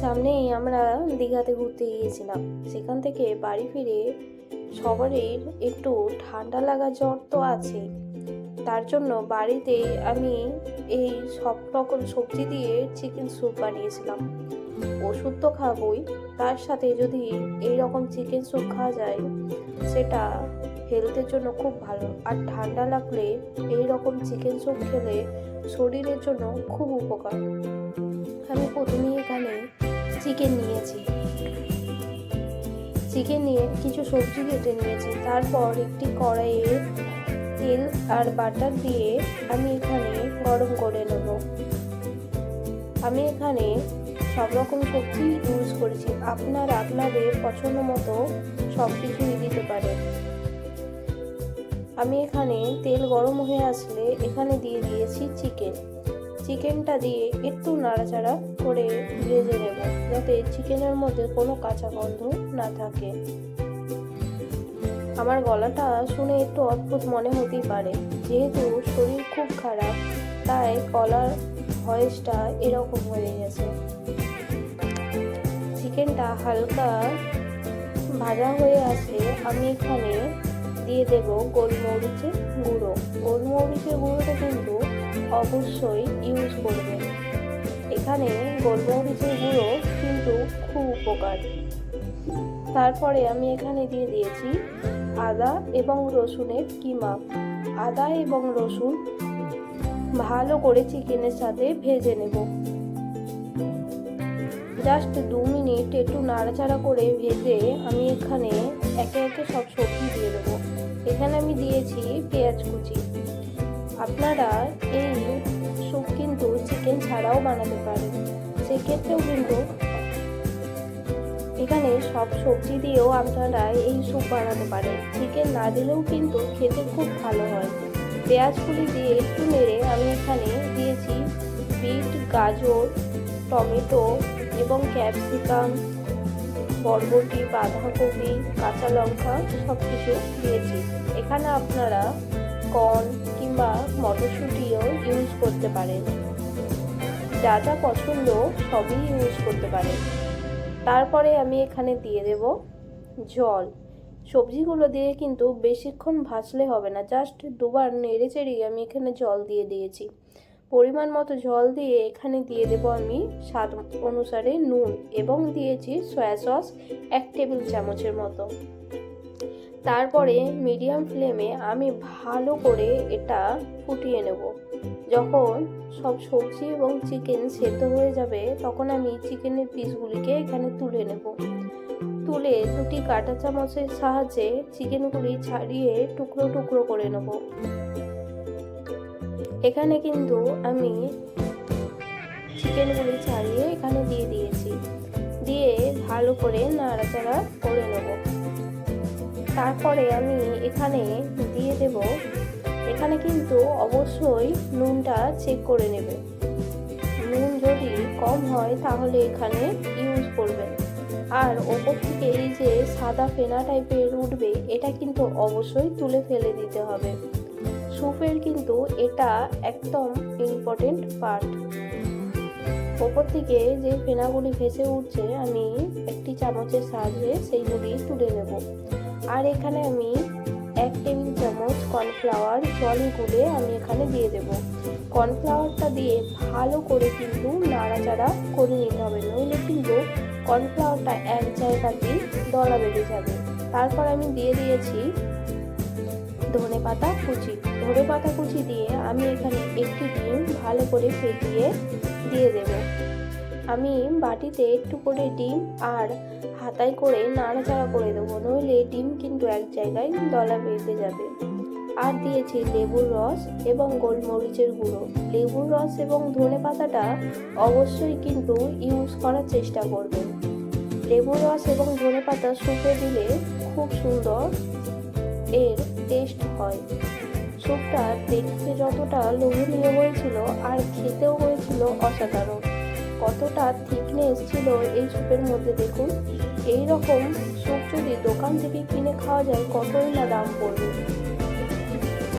সামনেই আমরা দীঘাতে ঘুরতে গিয়েছিলাম। সেখান থেকে বাড়ি ফিরে সবারই একটু ঠান্ডা লাগা জ্বর তো আছে তার জন্য বাড়িতে আমি এই সব রকম সবজি দিয়ে চিকেন স্যুপ বানিয়েছিলাম। ওষুধ তো খাবই। তার সাথে যদি এই রকম চিকেন স্যুপ খাওয়া যায়, সেটা হেলথের জন্য খুব ভালো। আর ঠান্ডা লাগলে এই রকম চিকেন স্যুপ খেলে শরীরের জন্য খুব উপকার। আমি প্রথমেই এখানে চিকেন নিয়েছি। চিকেন নিয়ে কিছু সবজি কেটে নিয়েছি। তারপর একটি কড়াইয়ে তেল আর বাটার দিয়ে আমি এখানে গরম করে নেব। আমি এখানে সব রকম সবজি ইউজ করেছি। আপনারা আপনাদের পছন্দ মতো সব কিছুই দিতে পারেন। আমি এখানে তেল গরম হয়ে আসলে এখানে দিয়ে দিয়েছি চিকেন। চিকেনটা দিয়ে একটু নাড়াচাড়া করে ভেজে নেব, যাতে চিকেনের মধ্যে কোনো কাঁচা গন্ধ না থাকে। আমার গলাটা শুনে একটু অদ্ভুত মনে হতেই পারে, যেহেতু শরীর খুব খারাপ, তাই গলার ভয়েসটা এরকম হয়ে গেছে। চিকেনটা হালকা ভাজা হয়ে আছে আমি এখানে দিয়ে দেব গোলমরিচের গুঁড়ো। গোলমরিচের গুঁড়োটা কিন্তু অবশ্যই ইউজ করবেন। এখানে গোলমরিচের গুঁড়ো কিন্তু খুব উপকার। তারপরে আমি এখানে দিয়ে দিয়েছি আদা এবং রসুনের কিমা। আদা এবং রসুন ভালো করে চিকেনের সাথে ভেজে নেব। জাস্ট দু মিনিট একটু নাড়াচাড়া করে ভেজে আমি এখানে একে একে সব সবজি দিয়ে দেবো। এখানে আমি দিয়েছি পেঁয়াজ কুচি। আপনারা এই স্যুপ কিন্তু চিকেন ছাড়াও বানাতে পারেন। সেক্ষেত্রেও কিন্তু এখানে সব সবজি দিয়েও আপনারা এই স্যুপ বানাতে পারেন। চিকেন না দিলেও কিন্তু খেতে খুব ভালো হয়। পেঁয়াজগুলি দিয়ে একটু নেড়ে আমি এখানে দিয়েছি বিট, গাজর, টমেটো এবং ক্যাপসিকাম। বরবটি, বাঁধাকপি, কাঁচা লঙ্কা সব কিছু দিয়েছি। এখানে আপনারা কর্ন কিংবা মটরশুঁটিও ইউজ করতে পারেন। যা যা পছন্দ সবই ইউজ করতে পারেন। তারপরে আমি এখানে দিয়ে দেব জল। সবজিগুলো দিয়ে কিন্তু বেশিক্ষণ ভাজলে হবে না। জাস্ট দুবার নেড়ে চেড়েই আমি এখানে জল দিয়ে দিয়েছি। পরিমাণ মতো জল দিয়ে এখানে দিয়ে দেবো আমি স্বাদ অনুসারে নুন এবং দিয়েছি সয়া সস এক টেবিল চামচের মতো। তারপরে মিডিয়াম ফ্লেমে আমি ভালো করে এটা ফুটিয়ে নেব। যখন সব সবজি এবং চিকেন সেদ্ধ হয়ে যাবে, তখন আমি চিকেনের পিসগুলিকে এখানে তুলে নেব। তুলে দুটি কাঁটা চামচের সাহায্যে চিকেনগুলি ছাড়িয়ে টুকরো টুকরো করে নেব। এখানে কিন্তু আমি চিকেনগুলি ছাড়িয়ে এখানে দিয়ে দিয়েছি। দিয়ে ভালো করে নাড়াচাড়া করে নেব। তারপরে আমি এখানে দিয়ে দেব। এখানে কিন্তু অবশ্যই নুনটা চেক করে নেবে। নুন যদি কম হয় তাহলে এখানে ইউজ করবেন আর ওপর থেকে এই যে সাদা ফেনা টাইপের উঠবে, এটা কিন্তু অবশ্যই তুলে ফেলে দিতে হবে। স্যুপের কিন্তু এটা একদম ইম্পর্টেন্ট পার্ট ওপর থেকে যে ফেনাগুলি ভেসে উঠছে, আমি একটি চামচের সাহায্যে সেইগুলি তুলে নেব। আর এখানে আমি এক টেবিল চামচ কর্নফ্লাওয়ার জলে গুলে আমি এখানে দিয়ে দেব। কর্নফ্লাওয়ারটা দিয়ে ভালো করে কিন্তু নাড়াচাড়া করে নিতে হবে, নইলে কিন্তু কর্নফ্লাওয়ারটা এক জায়গাতেই দলা বেঁধে যাবে। তারপর আমি দিয়ে দিয়েছি ধনে পাতা কুচি। ধনে পাতা কুচি দিয়ে আমি এখানে একটি ডিম ভালো করে ফেটিয়ে দিয়ে দেব। আমি বাটিতে একটু করে ডিম আর হাতায় করে নাড়াচাড়া করে দেবো, নইলে ডিম কিন্তু এক জায়গায় দলা বেঁধে যাবে। আর দিয়েছি লেবুর রস এবং গোলমরিচের গুঁড়ো। লেবুর রস এবং ধনে পাতাটা অবশ্যই কিন্তু ইউজ করার চেষ্টা করবেন। লেবুর রস এবং ধনে পাতা শুকে দিলে খুব সুন্দর এর টেস্ট হয়। স্যুপটা দেখতে যতটা লোভনীয় হয়েছিল আর খেতেও হয়েছিল অসাধারণ। কতটা থিকনেস ছিল এই স্যুপের মধ্যে দেখুন। এই রকম স্যুপ যদি দোকান থেকে কিনে খাওয়া যায়, কতই না দাম পড়বে।